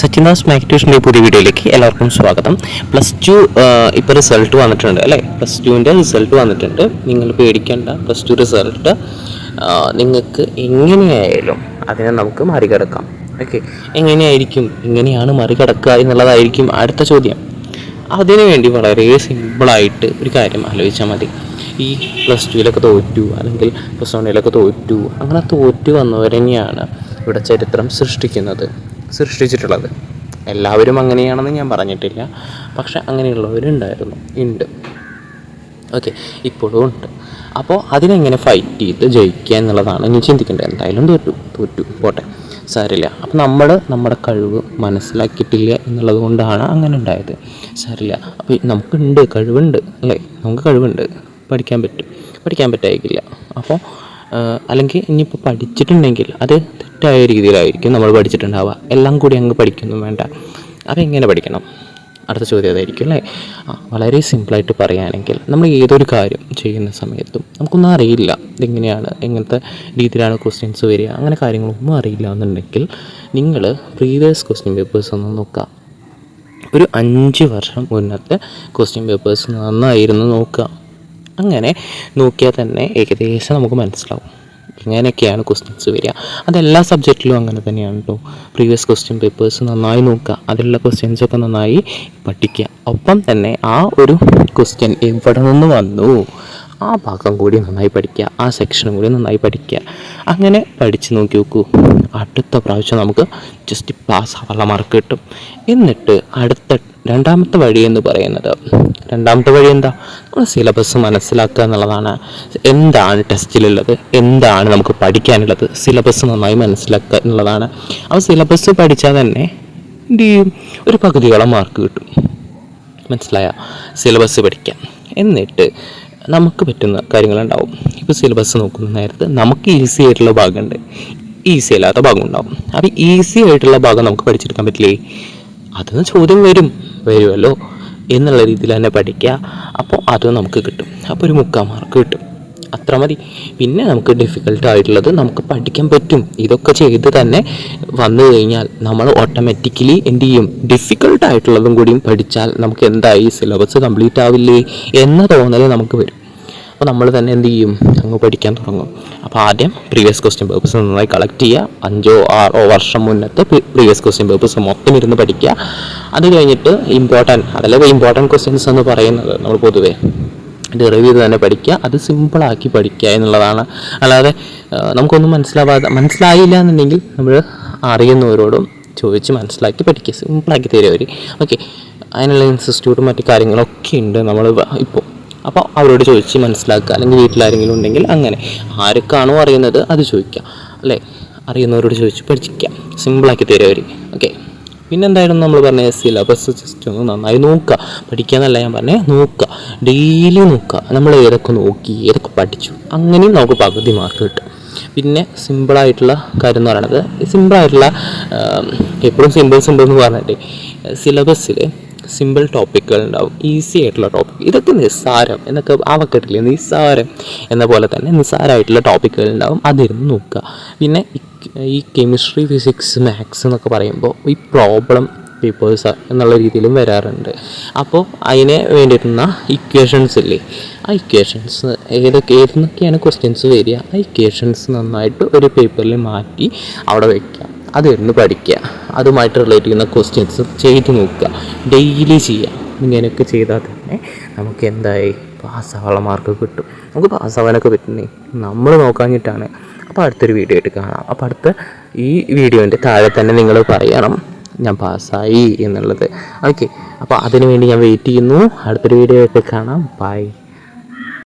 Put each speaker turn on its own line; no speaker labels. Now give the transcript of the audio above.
Sachindas Mac ട്യൂഷന്റെ പുതിയ വീഡിയോയിലേക്ക് എല്ലാവർക്കും സ്വാഗതം. പ്ലസ് ടു ഇപ്പോൾ റിസൾട്ട് വന്നിട്ടുണ്ട് അല്ലേ? പ്ലസ് ടുവിന്റെ റിസൾട്ട് വന്നിട്ടുണ്ട്. നിങ്ങൾ പേടിക്കേണ്ട പ്ലസ് ടു റിസൾട്ട് നിങ്ങൾക്ക് എങ്ങനെയായാലും അതിനെ നമുക്ക് മറികടക്കാം. ഓക്കെ എങ്ങനെയായിരിക്കും എങ്ങനെയാണ് മറികടക്കുക എന്നുള്ളതായിരിക്കും അടുത്ത ചോദ്യം. അതിനുവേണ്ടി വളരെ സിമ്പിളായിട്ട് ഒരു കാര്യം ആലോചിച്ചാൽ മതി. ഈ പ്ലസ് ടുവിലൊക്കെ തോറ്റു അല്ലെങ്കിൽ പ്ലസ് വണ്ണിലൊക്കെ തോറ്റു അങ്ങനെ തോറ്റു വന്നവരെന്നെയാണ് ഇവിടെ ചരിത്രം സൃഷ്ടിക്കുന്നത്. സൃഷ്ടിച്ചിട്ടുള്ളത്. എല്ലാവരും അങ്ങനെയാണെന്ന് ഞാൻ പറഞ്ഞിട്ടില്ല. പക്ഷെ അങ്ങനെയുള്ളവരുണ്ടായിരുന്നു. ഉണ്ട്. ഓക്കെ ഇപ്പോഴും ഉണ്ട്. അപ്പോൾ അതിനെങ്ങനെ ഫൈറ്റ് ചെയ്ത് ജയിക്കുക എന്നുള്ളതാണ് ഇനി ചിന്തിക്കേണ്ടത്. എന്തായാലും തോറ്റു തോറ്റു. പോട്ടെ. സാരില്ല അപ്പോൾ നമ്മൾ നമ്മുടെ കഴിവ് മനസ്സിലാക്കിയിട്ടില്ല എന്നുള്ളത് കൊണ്ടാണ് അങ്ങനെ ഉണ്ടായത്. സാരില്ല അപ്പോൾ നമുക്കുണ്ട് കഴിവുണ്ട് അല്ലേ? നമുക്ക് കഴിവുണ്ട്. പഠിക്കാൻ പറ്റും. പഠിക്കാൻ പറ്റായിരിക്കില്ല അപ്പോൾ അല്ലെങ്കിൽ ഇനിയിപ്പോൾ പഠിച്ചിട്ടുണ്ടെങ്കിൽ അത് തെറ്റായ രീതിയിലായിരിക്കും നമ്മൾ പഠിച്ചിട്ടുണ്ടാവുക. എല്ലാം കൂടി അങ്ങ് പഠിക്കുന്നു വേണ്ട. അപ്പോൾ എങ്ങനെ പഠിക്കണം. അടുത്ത ചോദ്യം അതായിരിക്കും അല്ലേ? വളരെ സിമ്പിളായിട്ട് പറയുകയാണെങ്കിൽ നമ്മൾ ഏതൊരു കാര്യം ചെയ്യുന്ന സമയത്തും നമുക്കൊന്നും അറിയില്ല ഇതെങ്ങനെയാണ് എങ്ങനത്തെ രീതിയിലാണ് ക്വസ്റ്റ്യൻസ് വരിക അങ്ങനെ കാര്യങ്ങളൊന്നും അറിയില്ല എന്നുണ്ടെങ്കിൽ നിങ്ങൾ പ്രീവിയസ് ക്വസ്റ്റ്യൻ പേപ്പേഴ്സ് ഒന്ന് നോക്കുക. ഒരു അഞ്ച് വർഷം മുന്നത്തെ ക്വസ്റ്റ്യൻ പേപ്പേഴ്സ് നന്നായിരുന്നു നോക്കുക. അങ്ങനെ നോക്കിയാൽ തന്നെ ഏകദേശം നമുക്ക് മനസ്സിലാവും. ഇങ്ങനെയൊക്കെയാണ് ക്വസ്റ്റ്യൻസ് വരിക. അതെല്ലാ സബ്ജക്റ്റിലും അങ്ങനെ തന്നെയാണ് കേട്ടോ പ്രീവിയസ് ക്വസ്റ്റ്യൻ പേപ്പേഴ്സ് നന്നായി നോക്കുക. അതിലുള്ള ക്വസ്റ്റ്യൻസ് ഒക്കെ നന്നായി പഠിക്കുക. ഒപ്പം തന്നെ ആ ഒരു ക്വസ്റ്റ്യൻ എവിടെ നിന്ന് വന്നു? ആ ഭാഗം കൂടി നന്നായി പഠിക്കുക. ആ സെക്ഷനും കൂടി നന്നായി പഠിക്കുക. അങ്ങനെ പഠിച്ച് നോക്കി നോക്കൂ. അടുത്ത പ്രാവശ്യം നമുക്ക് ജസ്റ്റ് പാസ് ആവാനുള്ള മാർക്ക് കിട്ടും. എന്നിട്ട് അടുത്ത രണ്ടാമത്തെ വഴി എന്ന് പറയുന്നത് രണ്ടാമത്തെ വഴി എന്താ? നമ്മൾ സിലബസ് മനസ്സിലാക്കുക എന്നുള്ളതാണ്. എന്താണ് ടെസ്റ്റിലുള്ളത് എന്താണ് നമുക്ക് പഠിക്കാനുള്ളത്? സിലബസ് നന്നായി മനസ്സിലാക്കുക എന്നുള്ളതാണ്. ആ സിലബസ് പഠിച്ചാൽ തന്നെ എന്ത് ചെയ്യും? ഒരു പകുതിയോളം മാർക്ക് കിട്ടും. മനസ്സിലായ? സിലബസ് പഠിക്കാം എന്നിട്ട് നമുക്ക് പറ്റുന്ന കാര്യങ്ങളുണ്ടാവും. ഇപ്പോൾ സിലബസ് നോക്കുന്ന നേരത്ത് നമുക്ക് ഈസി ആയിട്ടുള്ള ഭാഗമുണ്ട്. ഈസി അല്ലാത്ത ഭാഗം ഉണ്ടാവും. അപ്പോൾ ഈസി ആയിട്ടുള്ള ഭാഗം നമുക്ക് പഠിച്ചെടുക്കാൻ പറ്റില്ലേ? അതിന് ചോദ്യം വരും. വരുമല്ലോ എന്നുള്ള രീതിയിൽ തന്നെ പഠിക്കുക. അപ്പോൾ അത് നമുക്ക് കിട്ടും. അപ്പോൾ ഒരു മുക്കാൽ മാർക്ക് കിട്ടും. അത്ര മതി. പിന്നെ നമുക്ക് ഡിഫിക്കൽട്ട് ആയിട്ടുള്ളത് നമുക്ക് പഠിക്കാൻ പറ്റും. ഇതൊക്കെ ചെയ്ത് തന്നെ വന്നു കഴിഞ്ഞാൽ നമ്മൾ ഓട്ടോമാറ്റിക്കലി എന്ത് ചെയ്യും? ഡിഫിക്കൽട്ട് ആയിട്ടുള്ളതും കൂടിയും പഠിച്ചാൽ നമുക്ക് എന്തായി സിലബസ് കംപ്ലീറ്റ് ആവില്ലേ? എന്ന തോന്നൽ നമുക്ക് വരും. അപ്പോൾ നമ്മൾ തന്നെ എന്ത് ചെയ്യും? അങ്ങ് പഠിക്കാൻ തുടങ്ങും. അപ്പോൾ ആദ്യം പ്രീവിയസ് ക്വസ്റ്റ്യൻ പേപ്പേഴ്സ് നന്നായി കളക്ട് ചെയ്യുക. അഞ്ചോ ആറോ വർഷം മുന്നത്തെ പ്രീവിയസ് ക്വസ്റ്റ്യൻ പേപ്പേഴ്സ് മൊത്തം ഇരുന്ന് പഠിക്കുക. അത് കഴിഞ്ഞിട്ട് ഇമ്പോർട്ടന്റ് അതല്ലേ ഇമ്പോർട്ടന്റ് ക്വസ്റ്റ്യൻസ് എന്ന് പറയുന്നത് നമ്മൾ പൊതുവേ ഡെറിവ് ചെയ്ത് തന്നെ പഠിക്കുക. അത് സിമ്പിളാക്കി പഠിക്കുക എന്നുള്ളതാണ്. അല്ലാതെ നമുക്കൊന്നും മനസ്സിലാവാതെ മനസ്സിലായില്ല എന്നുണ്ടെങ്കിൽ നമ്മൾ അറിയുന്നവരോടും ചോദിച്ച് മനസ്സിലാക്കി പഠിക്കുക. സിമ്പിളാക്കി തരും അവർ ഓക്കെ അതിനുള്ള ഇൻസ്റ്റിറ്റ്യൂട്ടും മറ്റു കാര്യങ്ങളൊക്കെ ഉണ്ട്. നമ്മൾ ഇപ്പോൾ അപ്പോൾ അവരോട് ചോദിച്ച് മനസ്സിലാക്കുക. അല്ലെങ്കിൽ വീട്ടിലാരെങ്കിലും ഉണ്ടെങ്കിൽ അങ്ങനെ. ആർക്കാണോ അറിയുന്നത് അത് ചോദിക്കുക. അല്ലേ? അറിയുന്നവരോട് ചോദിച്ച് പഠിക്കുക സിമ്പിളാക്കി തരും അവർ ഓക്കെ പിന്നെ എന്തായിരുന്നു നമ്മൾ പറഞ്ഞ സിലബസ് ജസ്റ്റ് ഒന്ന് നന്നായി നോക്കുക. പഠിക്കുക എന്നല്ല ഞാൻ പറഞ്ഞേ നോക്കുക. ഡെയിലി നോക്കുക. നമ്മൾ ഏതൊക്കെ നോക്കി ഏതൊക്കെ പഠിച്ചു. അങ്ങനെയും നമുക്ക് പകുതി മാർക്ക് കിട്ടും. പിന്നെ സിമ്പിളായിട്ടുള്ള കാര്യം എന്ന് പറയുന്നത് സിമ്പിളായിട്ടുള്ള എപ്പോഴും സിമ്പിൾ സിമ്പിൾ എന്ന് പറഞ്ഞിട്ട് സിലബസിൽ സിമ്പിൾ ടോപ്പിക്കുകൾ ഉണ്ടാവും. ഈസി ആയിട്ടുള്ള ടോപ്പിക് ഇതൊക്കെ നിസ്സാരം എന്നൊക്കെ ആ ആവക്കെട്ടില്ലേ നിസ്സാരം എന്ന പോലെ തന്നെ നിസ്സാരമായിട്ടുള്ള ടോപ്പിക്കുകൾ ഉണ്ടാവും. അതിരുന്ന് നോക്കുക. പിന്നെ ഈ- കെമിസ്ട്രി ഫിസിക്സ് മാത്സ് എന്നൊക്കെ പറയുമ്പോൾ ഈ പ്രോബ്ലം പേപ്പേഴ്സ് എന്നുള്ള രീതിയിലും വരാറുണ്ട്. അപ്പോൾ അതിന് വേണ്ടിയിരുന്ന ഇക്വേഷൻസ് ഇല്ലേ? ആ ഇക്വേഷൻസ് ഏതൊക്കെ ഏതെന്നൊക്കെയാണ് ക്വസ്റ്റ്യൻസ് വരിക? ആ ഇക്വേഷൻസ് നന്നായിട്ട് ഒരു പേപ്പറിൽ മാറ്റി അവിടെ വയ്ക്കുക അതിരുന്ന് പഠിക്കുക. അതുമായിട്ട് റിലേറ്റ് ചെയ്യുന്ന ക്വസ്റ്റ്യൻസ് ചെയ്ത് നോക്കുക. ഡെയിലി ചെയ്യുക. ഇങ്ങനെയൊക്കെ ചെയ്താൽ തന്നെ നമുക്ക് എന്തായി? പാസ്സാവാനുള്ള മാർക്ക് കിട്ടും. നമുക്ക് പാസ്സാവാനൊക്കെ പറ്റുന്നേ. നമ്മൾ നോക്കാഞ്ഞിട്ടാണ്. അപ്പോൾ അടുത്തൊരു വീഡിയോ ആയിട്ട് കാണാം. അപ്പോൾ അടുത്ത ഈ വീഡിയോന്റെ താഴെ തന്നെ നിങ്ങൾ പറയണം. ഞാൻ പാസ്സായി എന്നുള്ളത്. ഓക്കെ അപ്പോൾ അതിനു വേണ്ടി ഞാൻ വെയിറ്റ് ചെയ്യുന്നു. അടുത്തൊരു വീഡിയോ ആയിട്ട് കാണാം. ബൈ